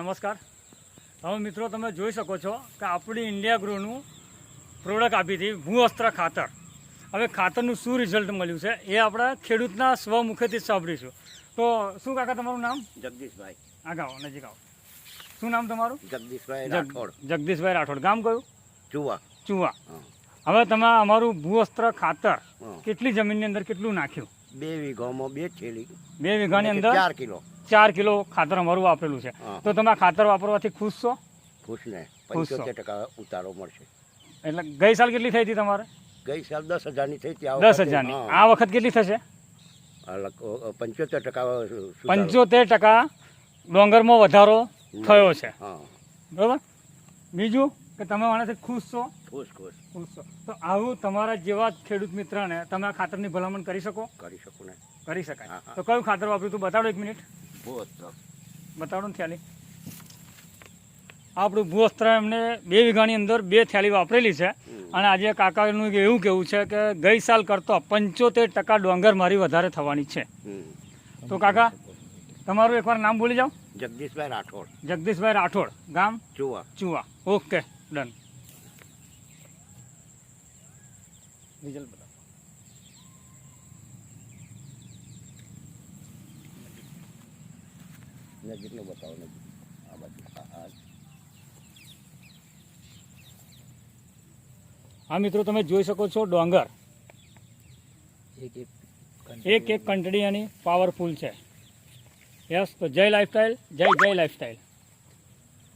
નમસ્કાર. હવે મિત્રો તમે જોઈ શકો છો કે આપણી ઇન્ડિયા ગ્રોનું પ્રોડક્ટ આપી હતી ભૂઅસ્ત્ર ખાતર. હવે ખાતરનું શું રિઝલ્ટ મળ્યું છે એ આપણે ખેડૂતના સ્વમુખેથી સાંભળીશું. તો શું કાકા તમારું નામ? જગદીશભાઈ. આવો નજીક આવો. શું નામ તમારું? જગદીશભાઈ રાઠોડ. જગદીશભાઈ રાઠોડ. ગામ કયું? ચુવા. ચુવા. હવે તમે અમારું ભૂઅસ્ત્ર ખાતર કેટલી જમીનની અંદર કેટલું નાખ્યું? બે વીઘામાં બે થેલી. બે વીઘાની અંદર? ચાર કિલો. ચાર કિલો ખાતર અમારું વાપરેલું છે. તો તમે ખાતર વાપરવાથી ખુશ છો? ખુશ ને. પંચોતેર ટકા ઉતારો મળશે. એટલે ગઈ સાલ કેટલી થઈ હતી તમારે? ગઈ સાલ દસ હજારની થઈ હતી. દસ હજારની. આ વખત કેટલી થશે? પંચોતેર ટકા પંચોતેર ટકા ડોંગરમાં વધારો થયો છે. બરાબર? બીજું કે તમે આનાથી ખુશ છો? ખુશ ખુશ. ખુશ છો. તો આવું તમારા જેવા ખેડૂત મિત્રને તમે આ ખાતરની ભલામણ કરી શકો? કરી શકું ને. કરી શકાય. તો કયું ખાતર વાપર્યું તું બતાડો એક મિનિટ. બતાડો ને થેલી. આપણું ભૂઅસ્ત્ર એમને બે વીઘાની અંદર બે થેલી વાપરેલી છે. અને આજે કાકાનું એવું કેવું છે કે ગઈ સાલ કરતો પંચોતેર ટકા ડોંગર મારી વધારે થવાની છે. તો કાકા તમારું એકવાર નામ બોલી જાઓ. જગદીશભાઈ રાઠોડ. જગદીશભાઈ રાઠોડ. ગામ? Chuva. Chuva. Okay done. Result બતાવો નજીકનું બતાવો નજીક આ બાજુ. હા મિત્રો તમે જોઈ શકો છો ડોંગર. એક એક એક એક કંટડી એની પાવરફુલ છે. યસ તો જય લાઈફસ્ટાઈલ જય જય લાઈફસ્ટાઈલ